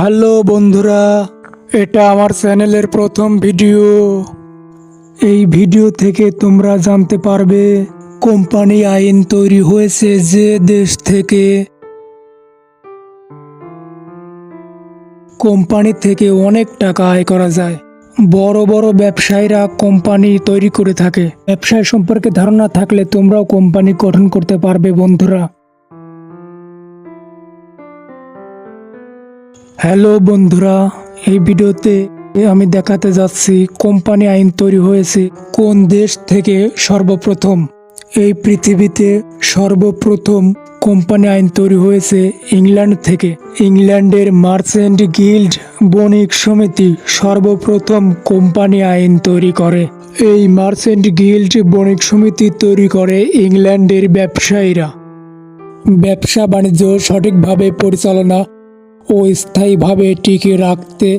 Hello বন্ধুরা, এটা আমার চ্যানেলের প্রথম ভিডিও। এই ভিডিও থেকে তোমরা জানতে পারবে কোম্পানি আইন তৈরি হয়েছে যে দেশ থেকে। কোম্পানি থেকে অনেক টাকা আয় করা যায়। বড় বড় ব্যবসায়ীরা কোম্পানি তৈরি করে থাকে। ব্যবসায় সম্পর্কে ধারণা থাকলে তোমরাও কোম্পানি গঠন করতে পারবে বন্ধুরা। হ্যালো বন্ধুরা, এই ভিডিওতে আমি দেখাতে যাচ্ছি কোম্পানি আইন তৈরি হয়েছে কোন দেশ থেকে সর্বপ্রথম। এই পৃথিবীতে সর্বপ্রথম কোম্পানি আইন তৈরি হয়েছে ইংল্যান্ড থেকে। ইংল্যান্ডের মার্চেন্ট গিল্ড বণিক সমিতি সর্বপ্রথম কোম্পানি আইন তৈরি করে। এই মার্চেন্ট গিল্ড বণিক সমিতি তৈরি করে ইংল্যান্ডের ব্যবসায়ীরা। ব্যবসা বাণিজ্য সঠিকভাবে পরিচালনা ও স্থায়ীভাবে টিকে রাখতে।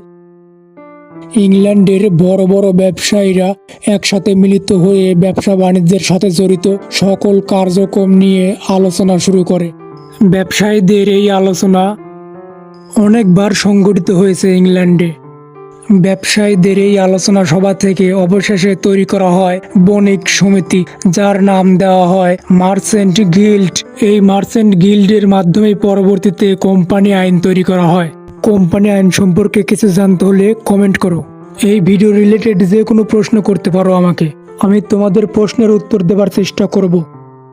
ইংল্যান্ডের বড় বড় ব্যবসায়ীরা একসাথে মিলিত হয়ে ব্যবসা বাণিজ্যের সাথে জড়িত সকল কার্যক্রম নিয়ে আলোচনা শুরু করে। ব্যবসায়ীদের এই আলোচনা অনেকবার সংগঠিত হয়েছে ইংল্যান্ডে। ব্যবসায়ীদের এই আলোচনা সভা থেকে অবশেষে তৈরি করা হয় বণিক সমিতি, যার নাম দেওয়া হয় মার্চেন্ট গিল্ড। এই মার্চেন্ট গিল্ডের মাধ্যমে পরবর্তীতে কোম্পানি আইন তৈরি করা হয়। কোম্পানি আইন সম্পর্কে কিছু জানতে হলে কমেন্ট করো। এই ভিডিও রিলেটেড যে কোনো প্রশ্ন করতে পারো আমাকে। আমি তোমাদের প্রশ্নের উত্তর দেবার চেষ্টা করব।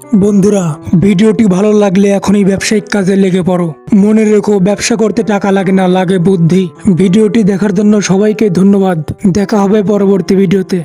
বন্ধুরা, ভিডিওটি ভালো লাগলে এখনই ব্যবসায়িক কাজে লেগে পড়ো। মনে রেখো, ব্যবসা করতে টাকা লাগে না, লাগে বুদ্ধি। ভিডিওটি দেখার জন্য সবাইকে ধন্যবাদ। দেখা হবে পরবর্তী ভিডিওতে।